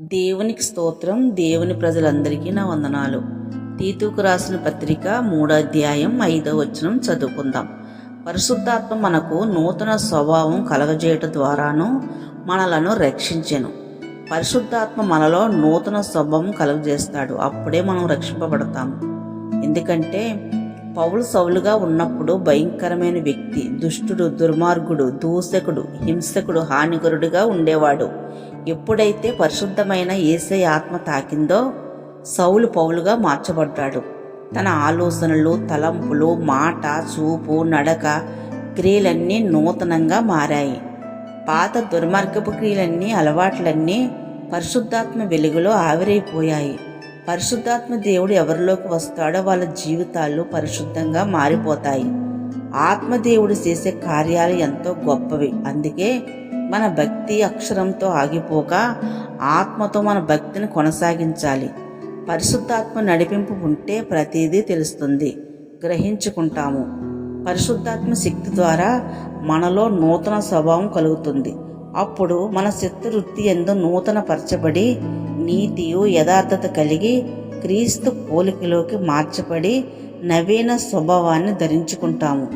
దేవునికి స్తోత్రం దేవుని ప్రజలందరికీ నా వందనాలు. తీతుకు రాసిన పత్రిక మూడో అధ్యాయం ఐదో వచనం చదువుకుందాం. పరిశుద్ధాత్మ మనకు నూతన స్వభావం కలగజేయటం ద్వారాను మనలను రక్షించెను. పరిశుద్ధాత్మ మనలో నూతన స్వభావం కలుగజేస్తాడు. అప్పుడే మనం రక్షింపబడతాము. ఎందుకంటే పౌలు సౌలుగా ఉన్నప్పుడు భయంకరమైన వ్యక్తి దుష్టుడు దుర్మార్గుడు దూషకుడు హింసకుడు హానికరుడుగా ఉండేవాడు. ఎప్పుడైతే పరిశుద్ధమైన ఏసై ఆత్మ తాకిందో సౌలు పౌలుగా మార్చబడ్డాడు. తన ఆలోచనలు తలంపులు మాట చూపు నడక క్రియలన్నీ నూతనంగా మారాయి. పాత దుర్మార్గపు క్రియలన్నీ అలవాట్లన్నీ పరిశుద్ధాత్మ వెలుగులో ఆవిరైపోయాయి. పరిశుద్ధాత్మ దేవుడు ఎవరిలోకి వస్తాడో వాళ్ళ జీవితాలు పరిశుద్ధంగా మారిపోతాయి. ఆత్మదేవుడు చేసే కార్యాలు ఎంతో గొప్పవి. అందుకే మన భక్తి అక్షరంతో ఆగిపోక ఆత్మతో మన భక్తిని కొనసాగించాలి. పరిశుద్ధాత్మ నడిపింపు ఉంటే ప్రతిదీ తెలుస్తుంది. గ్రహించుకుంటాము. పరిశుద్ధాత్మ శక్తి ద్వారా మనలో నూతన స్వభావం కలుగుతుంది. అప్పుడు మన చిత్తవృత్తి ఎందు నూతనపరచబడి నీతియు యథార్థత కలిగి క్రీస్తు పోలికలోకి మార్చబడి నవీన స్వభావాన్ని ధరించుకుంటాము.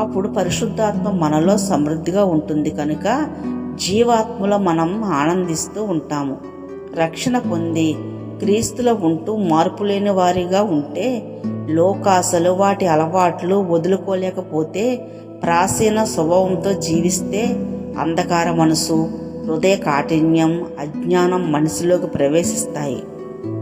అప్పుడు పరిశుద్ధాత్మ మనలో సమృద్ధిగా ఉంటుంది కనుక జీవాత్మల మనం ఆనందిస్తూ ఉంటాము. రక్షణ పొంది క్రీస్తులో ఉంటూ మార్పు లేని వారిగా ఉంటే లోకాసలు వాటి అలవాట్లు వదులుకోలేకపోతే ప్రాచీన స్వభావంతో జీవిస్తే అంధకార మనసు హృదయ కాఠిన్యం అజ్ఞానం మనసులోకి ప్రవేశిస్తాయి.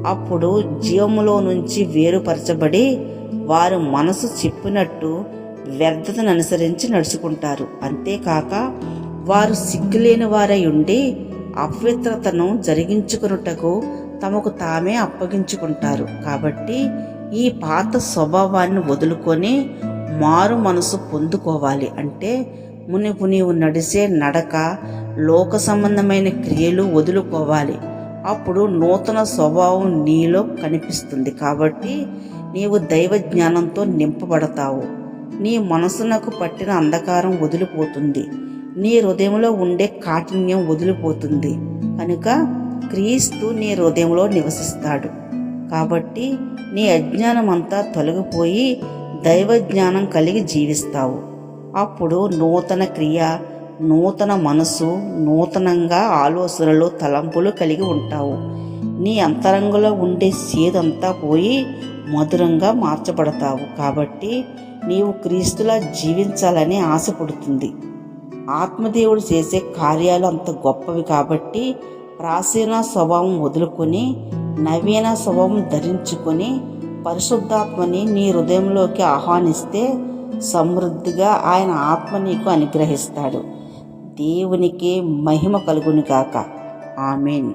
అప్పుడు జీవములో నుంచి వేరుపరచబడి వారు మనసు చెప్పినట్టు వ్యర్థతను అనుసరించి నడుచుకుంటారు. అంతేకాక వారు సిగ్గులేని వారై ఉండి అపవిత్రతను జరిగించుకున్నటకు తమకు తామే అప్పగించుకుంటారు. కాబట్టి ఈ పాత స్వభావాన్ని వదులుకొని మారు మనసు పొందుకోవాలి. అంటే మునిపు నీవు నడిచే నడక లోక సంబంధమైన క్రియలు వదులుకోవాలి. అప్పుడు నూతన స్వభావం నీలో కనిపిస్తుంది కాబట్టి నీవు దైవ జ్ఞానంతో నింపబడతావు. నీ మనసునకు పట్టిన అంధకారం వదిలిపోతుంది. నీ హృదయంలో ఉండే కాఠిన్యం వదిలిపోతుంది. కనుక క్రీస్తు నీ హృదయంలో నివసిస్తాడు. కాబట్టి నీ అజ్ఞానం అంతా తొలగిపోయి దైవ జ్ఞానం కలిగి జీవిస్తావు. అప్పుడు నూతన క్రియ నూతన మనసు నూతనంగా ఆలోచనలు తలంపులు కలిగి ఉంటావు. నీ అంతరంగంలో ఉండే సేదంతా పోయి మధురంగా మార్చబడతావు. కాబట్టి నీవు క్రీస్తులా జీవించాలని ఆశపడుతుంది. ఆత్మదేవుడు చేసే కార్యాలు అంత గొప్పవి కాబట్టి ప్రాచీన స్వభావం వదులుకొని నవీన స్వభావం ధరించుకొని పరిశుద్ధాత్మని నీ హృదయంలోకి ఆహ్వానిస్తే సమృద్ధిగా ఆయన ఆత్మ నీకు అనుగ్రహిస్తాడు. దేవునికి మహిమ కలుగును కాక ఆమెన్.